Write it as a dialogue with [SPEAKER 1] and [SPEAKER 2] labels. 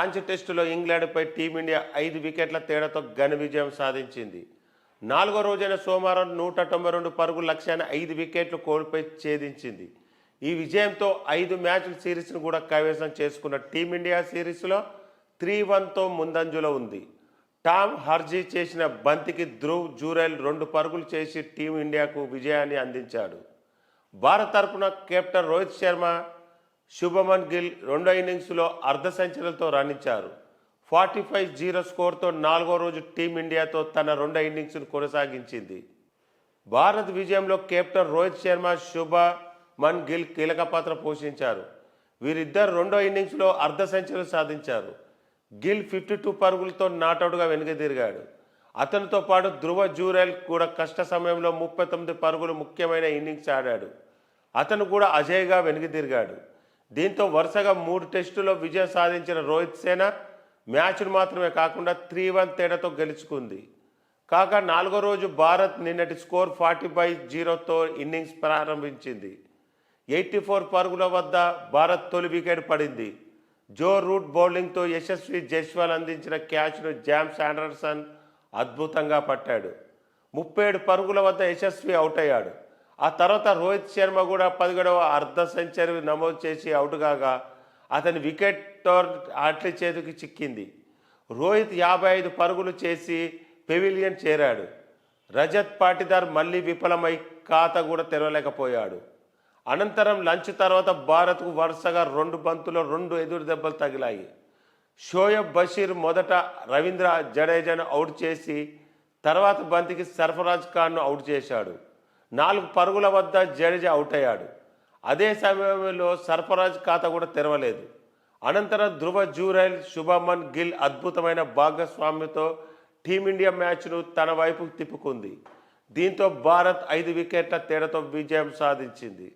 [SPEAKER 1] రాంచి టెస్టులో ఇంగ్లాండ్పై టీమిండియా ఐదు వికెట్ల తేడాతో ఘన విజయం సాధించింది. నాలుగో రోజైన సోమవారం నూట తొంభై రెండు పరుగుల లక్ష్యాన్ని ఐదు వికెట్లు కోల్పోయి ఛేదించింది. ఈ విజయంతో ఐదు మ్యాచ్ల సిరీస్ను కూడా కైవసం చేసుకున్న టీమిండియా సిరీస్లో త్రీ వన్తో ముందంజలో ఉంది. టామ్ హర్జీ చేసిన బంతికి ధ్రువ్ జూరెల్ రెండు పరుగులు చేసి టీమిండియాకు విజయాన్ని అందించాడు. భారత్ తరపున కెప్టెన్ రోహిత్ శర్మ శుభమన్ గిల్ రెండో ఇన్నింగ్స్లో అర్ధ సెంచరీలతో రాణించారు. ఫార్టీ ఫైవ్ జీరో స్కోర్తో నాలుగో రోజు టీమిండియాతో తన రెండో ఇన్నింగ్స్ను కొనసాగించింది. భారత్ విజయంలో కెప్టెన్ రోహిత్ శర్మ శుభ మన్ గిల్ కీలక పాత్ర పోషించారు. వీరిద్దరు రెండో ఇన్నింగ్స్లో అర్ధ సెంచరీ సాధించారు. గిల్ ఫిఫ్టీ టూ పరుగులతో నాటౌట్గా వెనుకదిరిగాడు. అతనితో పాటు ధ్రువ జూరెల్ కూడా కష్ట సమయంలో ముప్పై తొమ్మిది పరుగులు ముఖ్యమైన ఇన్నింగ్స్ ఆడాడు. అతను కూడా అజయ్గా వెనుకదిరిగాడు. దీంతో వరుసగా మూడు టెస్టుల్లో విజయం సాధించిన రోహిత్ సేన మ్యాచ్ను మాత్రమే కాకుండా త్రీ వన్ తేడాతో గెలుచుకుంది. కాగా నాలుగో రోజు భారత్ నిన్నటి స్కోర్ ఫార్టీ బై జీరోతో ఇన్నింగ్స్ ప్రారంభించింది. ఎయిటీ ఫోర్ పరుగుల వద్ద భారత్ తొలి వికెట్ పడింది. జో రూట్ బౌలింగ్తో యశస్వి జైస్వాల్ అందించిన క్యాచ్ను జామ్స్ ఆండర్సన్ అద్భుతంగా పట్టాడు. ముప్పై ఏడు పరుగుల వద్ద యశస్వి అవుట్ అయ్యాడు. ఆ తర్వాత రోహిత్ శర్మ కూడా పదిహేడవ అర్ధ సెంచరీ నమోదు చేసి అవుట్ కాగా అతని వికెట్ టోర్ చేతికి చిక్కింది. రోహిత్ యాభై ఐదు పరుగులు చేసి పెవిలియన్ చేరాడు. రజత్ పాటిదార్ మళ్ళీ విఫలమై ఖాతా కూడా తెరవలేకపోయాడు. అనంతరం లంచ్ తర్వాత భారత్కు వరుసగా రెండు బంతులో రెండు ఎదురు దెబ్బలు తగిలాయి. షోయబ్ బషీర్ మొదట రవీంద్ర జడేజాను అవుట్ చేసి తర్వాత బంతికి సర్ఫరాజ్ ఖాన్ను అవుట్ చేశాడు. నాలుగు పరుగుల వద్ద జడేజా అవుట్ అయ్యాడు. అదే సమయంలో సర్ఫరాజ్ ఖాతా కూడా తెరవలేదు. అనంతరం ధ్రువ జూరైల్ శుభమన్ గిల్ అద్భుతమైన భాగస్వామ్యంతో టీమిండియా మ్యాచ్ను తన వైపుకు తిప్పుకుంది. దీంతో భారత్ ఐదు వికెట్ల తేడాతో విజయం సాధించింది.